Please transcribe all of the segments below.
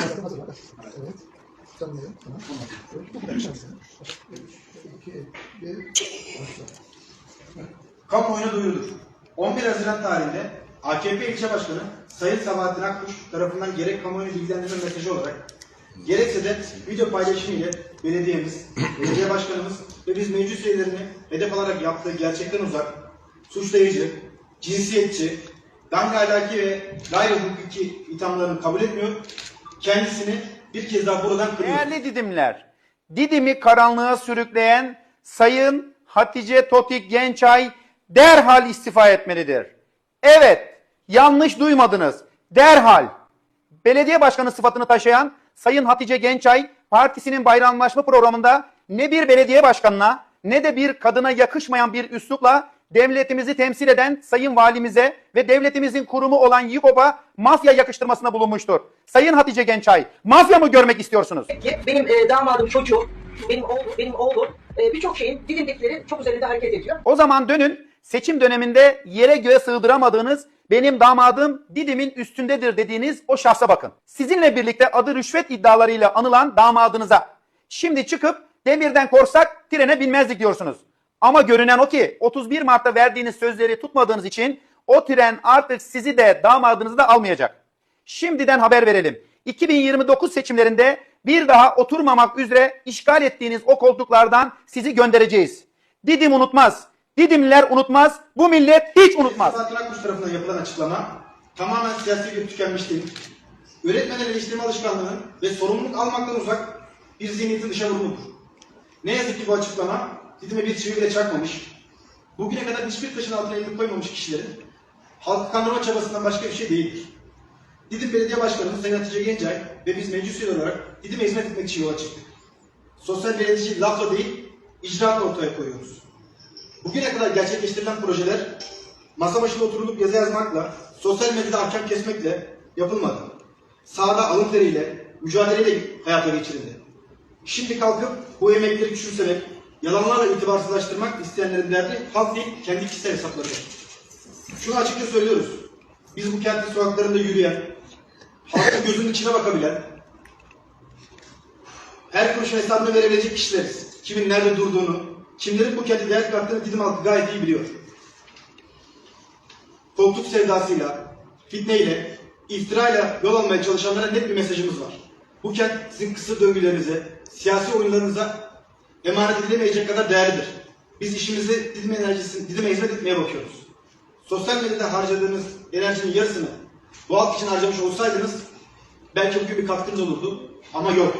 Hazır, hazır. Evet. Canlıyım. Tamam. Bu. Kamuoyuna duyurulur. 11 Haziran tarihinde AKP ilçe başkanı Sayın Sabahattin Akkuş tarafından gerek kamuoyunu bilgilendirme mesajı olarak gerekse de video paylaşımı ile belediyemiz, belediye başkanımız ve biz meclis üyelerini hedef alarak yaptığı gerçekten uzak, suçlayıcı, cinsiyetçi, danga ahlaki ve gayri hukuki ithamlarını kabul etmiyor. Kendisini bir kez daha buradan kırıyor. Değerli Didimler, Didim'i karanlığa sürükleyen Sayın Hatice Totik Gençay derhal istifa etmelidir. Evet, yanlış duymadınız. Derhal. Belediye başkanı sıfatını taşıyan Sayın Hatice Gençay partisinin bayramlaşma programında ne bir belediye başkanına ne de bir kadına yakışmayan bir üslupla devletimizi temsil eden Sayın Valimize ve devletimizin kurumu olan YİKOP'a mafya yakıştırmasına bulunmuştur. Sayın Hatice Gençay, mafya mı görmek istiyorsunuz? benim e, damadım çocuğum, benim oğlum, benim oğlum e, birçok şeyin dilimdekilerin çok üzerinde hareket ediyor. O zaman dönün seçim döneminde yere göğe sığdıramadığınız benim damadım Didim'in üstündedir dediğiniz o şahsa bakın. Sizinle birlikte adı rüşvet iddialarıyla anılan damadınıza. Şimdi çıkıp demirden korsak trene binmezdik diyorsunuz. Ama görünen o ki 31 Mart'ta verdiğiniz sözleri tutmadığınız için o tren artık sizi de damadınızı da almayacak. Şimdiden haber verelim. 2029 seçimlerinde bir daha oturmamak üzere işgal ettiğiniz o koltuklardan sizi göndereceğiz. Didim unutmaz. Didimliler unutmaz. Bu millet hiç unutmaz. Sabahattin Akkuş tarafından yapılan açıklama tamamen siyasi bir tükenmişliğin, öğretmen eleştirme alışkanlığının ve sorumluluk almaktan uzak bir zihniyetin dışa vurumudur. Ne yazık ki bu açıklama Didim'e bir çivi bile çakmamış, bugüne kadar hiçbir taşın altına elini koymamış kişilerin halkı kandırma çabasından başka bir şey değildir. Didim Belediye Başkanımız Sayın Hatice Gencay ve biz meclis üyeleri olarak Didim'e hizmet etmek için yola çıktık. Sosyal belediyeci lafla değil, icraatla ortaya koyuyoruz. Bugüne kadar gerçekleştirilen projeler masa başında oturulup yazı yazmakla, sosyal medyada ahkam kesmekle yapılmadı. Sahada alın teriyle, mücadeleyle hayata geçirildi. Şimdi kalkıp bu emekleri küçümsemek, yalanlarla itibarsızlaştırmak isteyenlerin derdi halk değil, kendi kişisel hesaplarıdır. Şunu açıkça söylüyoruz. Biz bu kentin sokaklarında yürüyen, halkın gözünün içine bakabilen, her kuruşun hesabını verebilecek kişileriz. Kimin nerede durduğunu, kimlerin bu kenti değer kattığını Didim halkı gayet iyi biliyor. Koltuk sevdasıyla, fitneyle, iftirayla yol almaya çalışanlara net bir mesajımız var. Bu kent sizin kısır döngülerinize, siyasi oyunlarınıza emanet edilemeyecek kadar değerlidir. Biz işimizi Didim enerjisini, Didim'e hizmet etmeye bakıyoruz. Sosyal medyada harcadığınız enerjinin yarısını halk için harcamış olsaydınız belki bugün bir katkınız olurdu ama yok.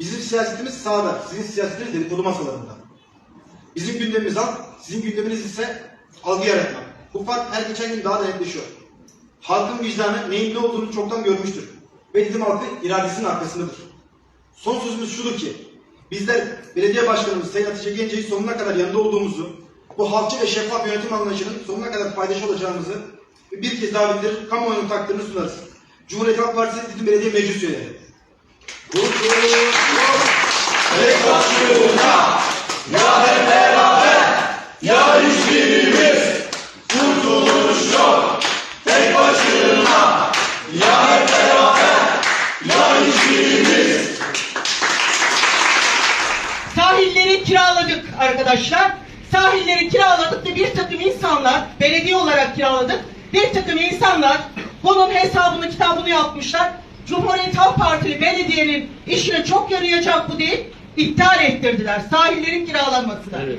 Bizim siyasetimiz sağda, sizin siyasetiniz dedikodu masalarında. Bizim gündemimiz halk, sizin gündeminiz ise algı yaratmak. Bu fark her geçen gün daha da netleşiyor. Halkın vicdanı neyin ne olduğunu çoktan görmüştür. Ve Didim halkı iradesinin arkasındadır. Son sözümüz şudur ki, bizler belediye başkanımız Sayın Hatice Gence'yi sonuna kadar yanında olduğumuzu, bu halkçı ve şeffaf yönetim anlayışının sonuna kadar paydaş olacağımızı bir kez daha bildirir, kamuoyunun takdirini sunarız. Cumhuriyet Halk Partisi Didim Belediye Meclis Üyeleri. Sahilleri kiraladık arkadaşlar. Sahilleri kiraladık ve bir takım insanlar, belediye olarak kiraladık. Bir takım insanlar bunun hesabını kitabını yapmışlar. Cumhuriyet Halk Partili belediyenin işine çok yarayacak bu değil. iptal ettirdiler sahillerin kiralanmasını.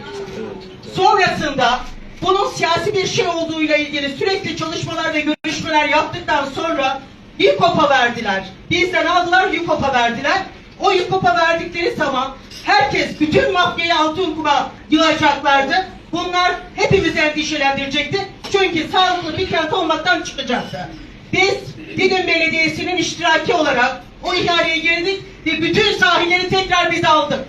Sonrasında bunun siyasi bir şey olduğuyla ilgili sürekli çalışmalar ve görüşmeler yaptıktan sonra YÜKOP'a verdiler. Bizden aldılar YÜKOP'a verdiler. O YÜKOP'a verdikleri zaman herkes bütün mafyayı altın kuma yığacaklardı. Bunlar hepimizi endişelendirecekti. Çünkü sağlıklı bir kent olmaktan çıkacaktı. Biz Didim Belediyesi'nin iştiraki olarak o ihaleye girdik ve bütün sahilleri tekrar biz aldık.